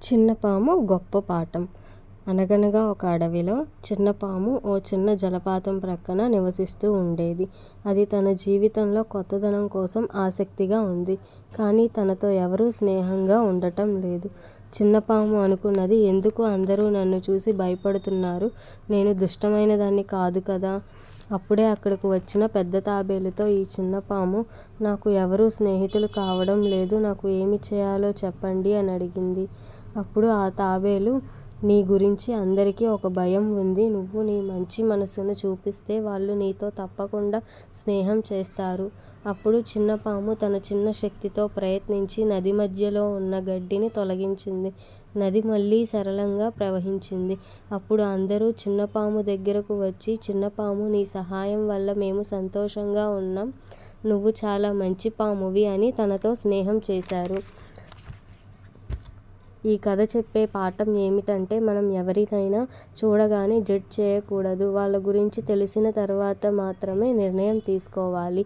చిన్న పాము గొప్ప పాఠం. అనగనగా ఒక అడవిలో చిన్న పాము ఓ చిన్న జలపాతం ప్రక్కన నివసిస్తూ ఉండేది. అది తన జీవితంలో కొత్తదనం కోసం ఆసక్తిగా ఉంది. కానీ తనతో ఎవరూ స్నేహంగా ఉండటం లేదు. చిన్న పాము అనుకున్నది ఎందుకు అందరూ నన్ను చూసి భయపడుతున్నారు? నేను దుష్టమైన దాన్ని కాదు కదా? అప్పుడే అక్కడికి వచ్చిన పెద్ద తాబేలుతో ఈ చిన్న పాము నాకు ఎవరూ స్నేహితులు కావడం లేదు. నాకు ఏమి చేయాలో చెప్పండి అని అడిగింది. అప్పుడు ఆ తాబేలు నీ గురించి అందరికీ ఒక భయం ఉంది. నువ్వు నీ మంచి మనసును చూపిస్తే వాళ్ళు నీతో తప్పకుండా స్నేహం చేస్తారు. అప్పుడు చిన్న పాము తన చిన్న శక్తితో ప్రయత్నించి నది మధ్యలో ఉన్న గడ్డిని తొలగించింది. నది మళ్ళీ సరళంగా ప్రవహించింది. అప్పుడు అందరూ చిన్న పాము దగ్గరకు వచ్చి చిన్న పాము నీ సహాయం వల్ల మేము సంతోషంగా ఉన్నాం. నువ్వు చాలా మంచి పామువి అని తనతో స్నేహం చేశారు. ఈ కథ చెప్పే పాఠం ఏమిటంటే మనం ఎవరినైనా చూడగానే జడ్జ్ చేయకూడదు. వాళ్ళ గురించి తెలిసిన తర్వాత మాత్రమే నిర్ణయం తీసుకోవాలి.